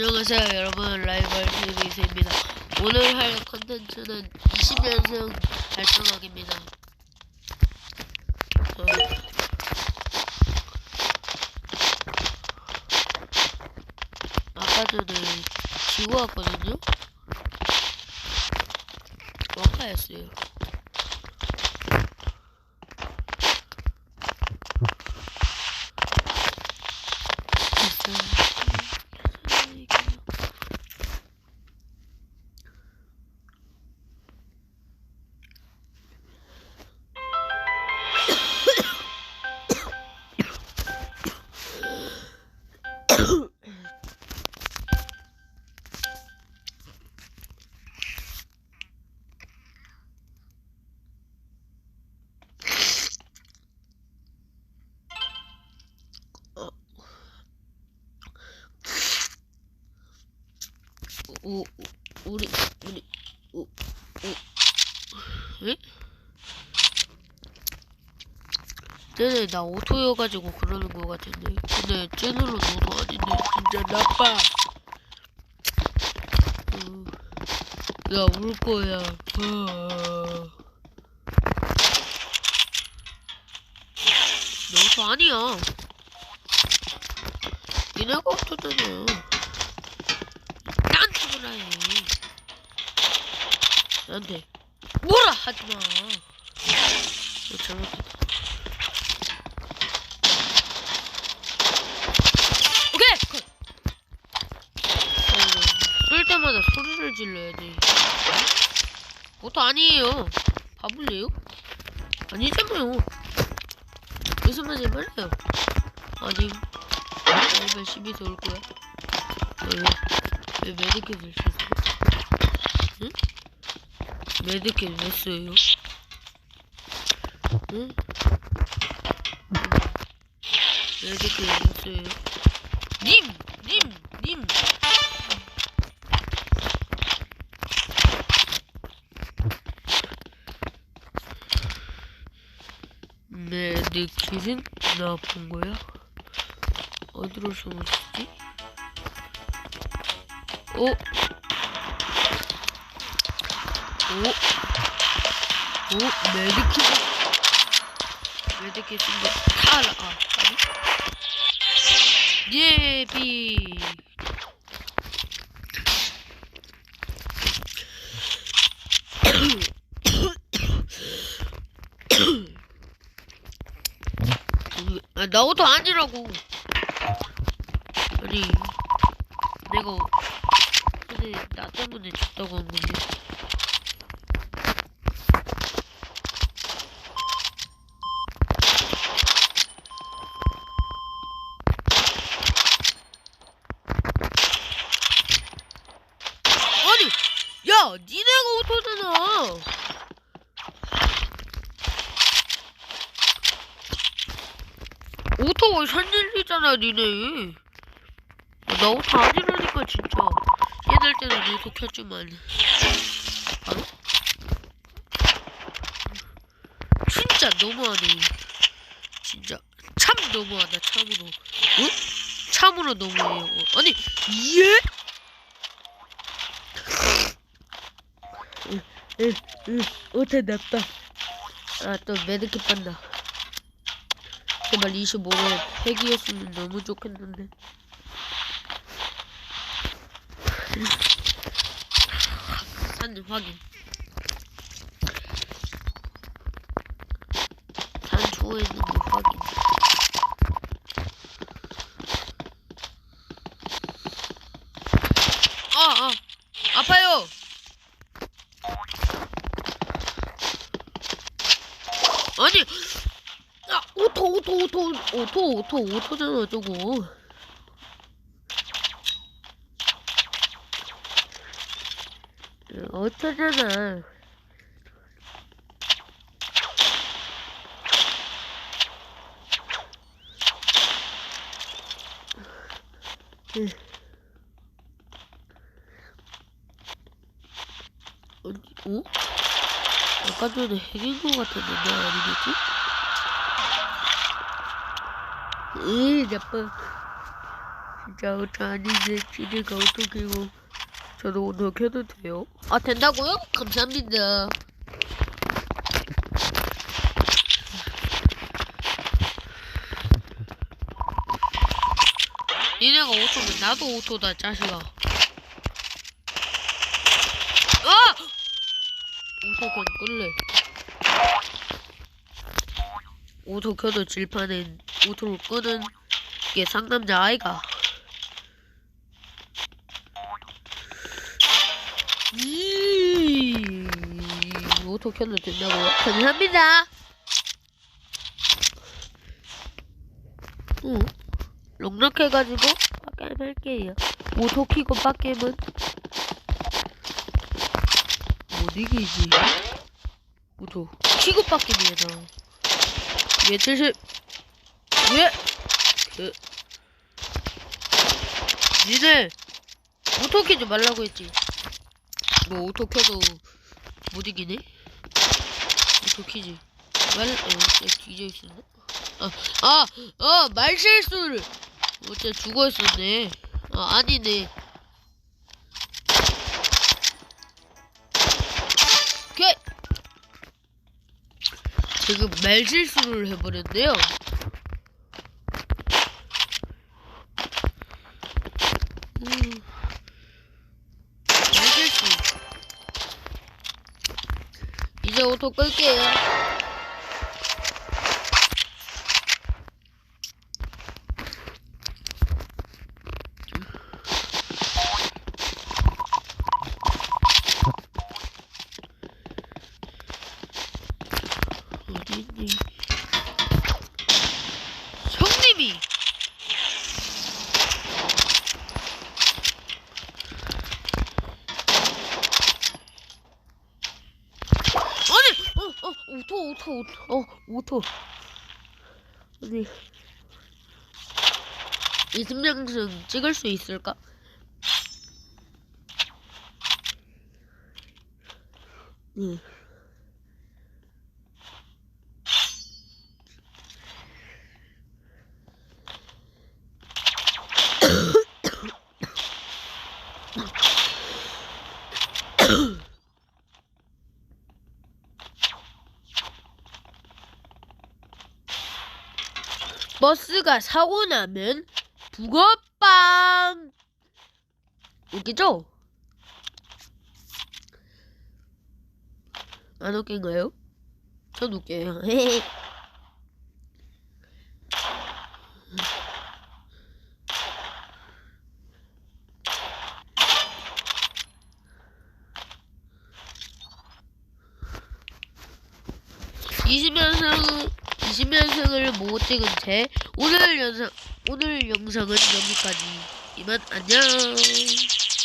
안녕하세요 여러분. 라이벌 TVS입니다. 오늘 할 컨텐츠는 20연승 달성하기입니다. 어, 아까 전에 지고 왔거든요? 원가였어요 우, 우, 우리, 우리, 우, 우, 에? 쟤네 나 오토여가지고 그러는 거 같은데. 근데 쟤네로 오토 아닌데. 진짜 나빠. 어, 나울 거야. 어. 너 오토 아니야. 니네가 오토잖아. 딴 소리나 해. 나한테 뭐라 하지 마. 너 잘못했다. 때마다 소리를 질러야 돼. 그것도 아니에요. 바볼래요? 아니잖아요. 무슨 말인지 말해요. 아니, 얼마 12서 올 거야? 왜? 왜 메디킷을 쓰세요? 응? 메디킷 왜 써요? 응? 메디킷 왜 써요? 님! 님! 님! 메디킷은 나쁜 거야? 어디로 숨었지? 오! 오! 오! 메디킷! 메디킷 쓴거 타라! 아, 아니? 예비! 아, 나오도 아니라고! 아니, 내가 근데 나 때문에 졌다고 한 건데. 아니, 야, 니네가 오토잖아. 오토가 산일이잖아, 니네. 나 오토 아니라니까, 진짜. 얘들 때는 노트 켰지만 바로? 진짜 너무하네 진짜 참 너무하다 참으로 어? 참으로 너무해요 어, 아니 예? 으으으 오타 납다 아또 메드킷 판다 제발 25회 팩이었으면 너무 좋겠는데 산 확인. 산 초에 있는 거 확인. 아, 아, 아파요. 아니, 아, 오토, 오토, 오토, 오토, 오토, 오토잖아, 저거. 어쩌잖아. 어디, 어? 아까 전에 핵인 것 같았는데 아니겠지? 으, 나빠. 진짜 오토 아닌데 지네가 어떻게 이거 저도 오토 켜도 돼요? 아 된다고요? 감사합니다 니네가 오토면 나도 오토다 자식아 아! 오토 건 끌래 오토 켜도 질판엔 오토를 끄는 게 상남자 아이가. 이 오토 켜도 된다고요? 감사합니다. 응. 넉넉해가지고 빡겜 할게요. 오토 키고 빡겜은 못 이기지? 오토 키고 빡겜이야 나왜 틀실 왜? 그 니네 오토 켜지 말라고 했지 뭐 오토 켜도 못 이기네? 오토 키지 말.. 어, 내 뒤져 있었나? 아, 아! 아! 말실수를! 어째 죽어 있었네 아 아니네 오케이! 지금 말실수를 해버렸네요 음. 말실수 이제 오토 끌게요 어디있니 형님이 아니 어, 어, 오토 오토 오토 어 오토 아니 이승명승 찍을 수 있을까? 네. 버스가 사고 나면 붕어빵 웃기죠? 안 웃긴가요? 전 웃겨요 이십면승 20년생을 못 찍은 채 오늘 영상 오늘 영상은 여기까지. 이만 안녕